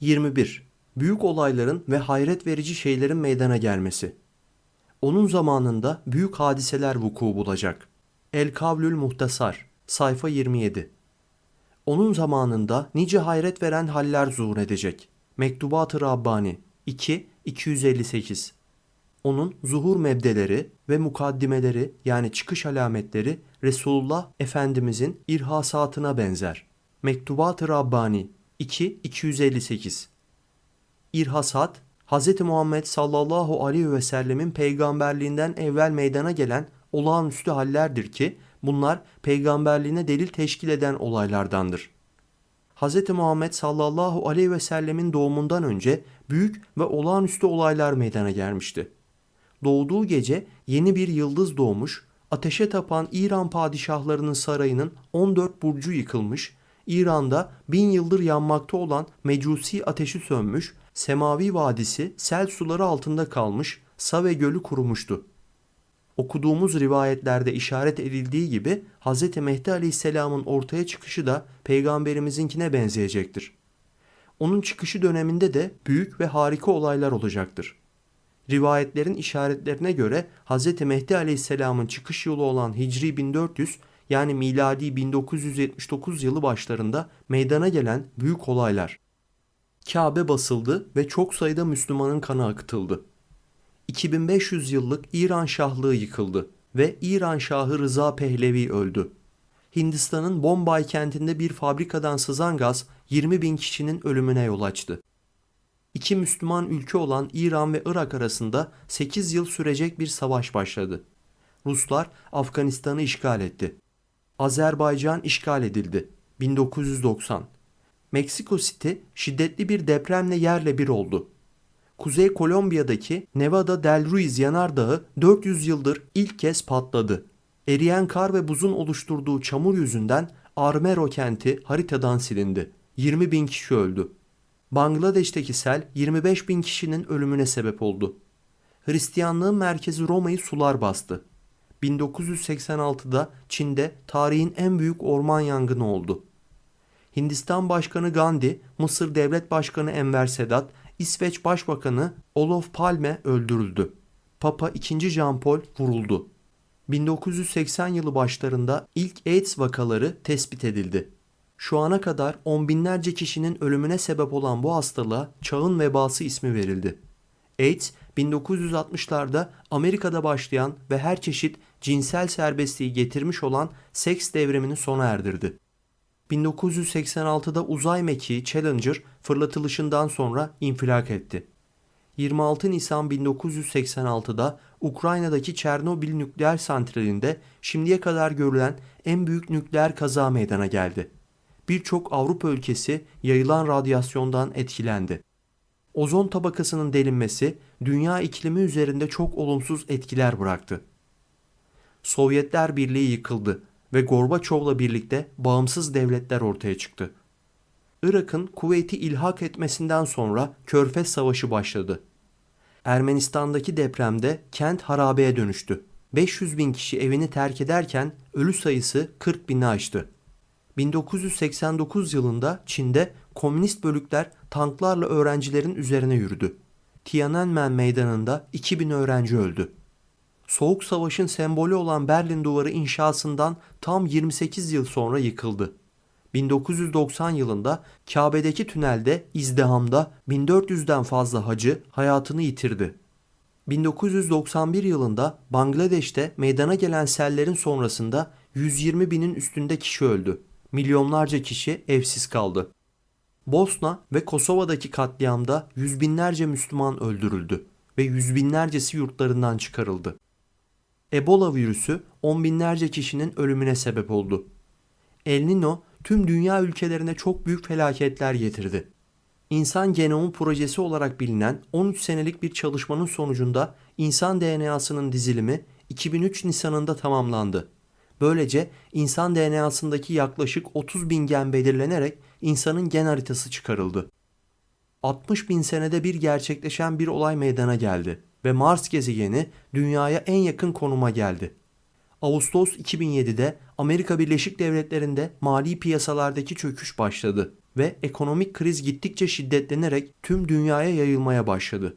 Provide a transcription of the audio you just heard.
21. Büyük olayların ve hayret verici şeylerin meydana gelmesi. Onun zamanında büyük hadiseler vuku bulacak. El Kavlül Muhtasar, sayfa 27. Onun zamanında nice hayret veren haller zuhur edecek. Mektubat-ı Rabbani 2 258. Onun zuhur mebdeleri ve mukaddimeleri yani çıkış alametleri Resulullah Efendimizin irhasatına benzer. Mektubat-ı Rabbani 2 258. İrhasat, Hz. Muhammed sallallahu aleyhi ve sellemin peygamberliğinden evvel meydana gelen olağanüstü hallerdir ki bunlar peygamberliğine delil teşkil eden olaylardandır. Hz. Muhammed sallallahu aleyhi ve sellemin doğumundan önce büyük ve olağanüstü olaylar meydana gelmişti. Doğduğu gece yeni bir yıldız doğmuş, ateşe tapan İran padişahlarının sarayının 14 burcu yıkılmış, İran'da bin yıldır yanmakta olan mecusi ateşi sönmüş, Semavi Vadisi sel suları altında kalmış, Save Gölü kurumuştu. Okuduğumuz rivayetlerde işaret edildiği gibi Hz. Mehdi Aleyhisselam'ın ortaya çıkışı da peygamberimizinkine benzeyecektir. Onun çıkışı döneminde de büyük ve harika olaylar olacaktır. Rivayetlerin işaretlerine göre Hz. Mehdi Aleyhisselam'ın çıkış yılı olan Hicri 1400 yani miladi 1979 yılı başlarında meydana gelen büyük olaylar. Kabe basıldı ve çok sayıda Müslümanın kanı akıtıldı. 2500 yıllık İran Şahlığı yıkıldı ve İran Şahı Rıza Pehlevi öldü. Hindistan'ın Bombay kentinde bir fabrikadan sızan gaz 20 bin kişinin ölümüne yol açtı. İki Müslüman ülke olan İran ve Irak arasında 8 yıl sürecek bir savaş başladı. Ruslar Afganistan'ı işgal etti. Azerbaycan işgal edildi. 1990. Meksiko City şiddetli bir depremle yerle bir oldu. Kuzey Kolombiya'daki Nevada del Ruiz yanardağı 400 yıldır ilk kez patladı. Eriyen kar ve buzun oluşturduğu çamur yüzünden Armero kenti haritadan silindi. 20 bin kişi öldü. Bangladeş'teki sel 25 bin kişinin ölümüne sebep oldu. Hristiyanlığın merkezi Roma'yı sular bastı. 1986'da Çin'de tarihin en büyük orman yangını oldu. Hindistan Başkanı Gandhi, Mısır Devlet Başkanı Enver Sedat, İsveç Başbakanı Olof Palme öldürüldü. Papa II. Jean Paul vuruldu. 1980 yılı başlarında ilk AIDS vakaları tespit edildi. Şu ana kadar on binlerce kişinin ölümüne sebep olan bu hastalığa çağın vebası ismi verildi. AIDS 1960'larda Amerika'da başlayan ve her çeşit cinsel serbestliği getirmiş olan seks devrimini sona erdirdi. 1986'da uzay mekiği Challenger fırlatılışından sonra infilak etti. 26 Nisan 1986'da Ukrayna'daki Çernobil nükleer santralinde şimdiye kadar görülen en büyük nükleer kaza meydana geldi. Birçok Avrupa ülkesi yayılan radyasyondan etkilendi. Ozon tabakasının delinmesi dünya iklimi üzerinde çok olumsuz etkiler bıraktı. Sovyetler Birliği yıkıldı ve Gorbaçov'la birlikte bağımsız devletler ortaya çıktı. Irak'ın Kuveyt'i ilhak etmesinden sonra Körfez Savaşı başladı. Ermenistan'daki depremde kent harabeye dönüştü. 500 bin kişi evini terk ederken ölü sayısı 40 bini aştı. 1989 yılında Çin'de komünist bölükler tanklarla öğrencilerin üzerine yürüdü. Tiananmen meydanında 2000 öğrenci öldü. Soğuk Savaş'ın sembolü olan Berlin Duvarı inşasından tam 28 yıl sonra yıkıldı. 1990 yılında Kabe'deki tünelde izdihamda 1400'den fazla hacı hayatını yitirdi. 1991 yılında Bangladeş'te meydana gelen sellerin sonrasında 120 binin üstünde kişi öldü. Milyonlarca kişi evsiz kaldı. Bosna ve Kosova'daki katliamda yüz binlerce Müslüman öldürüldü ve yüz binlercesi yurtlarından çıkarıldı. Ebola virüsü on binlerce kişinin ölümüne sebep oldu. El Nino tüm dünya ülkelerine çok büyük felaketler getirdi. İnsan Genomu Projesi olarak bilinen 13 senelik bir çalışmanın sonucunda insan DNA'sının dizilimi 2003 Nisan'ında tamamlandı. Böylece insan DNA'sındaki yaklaşık 30 bin gen belirlenerek insanın gen haritası çıkarıldı. 60 bin senede bir gerçekleşen bir olay meydana geldi ve Mars gezegeni dünyaya en yakın konuma geldi. Ağustos 2007'de Amerika Birleşik Devletleri'nde mali piyasalardaki çöküş başladı. ve ekonomik kriz gittikçe şiddetlenerek tüm dünyaya yayılmaya başladı.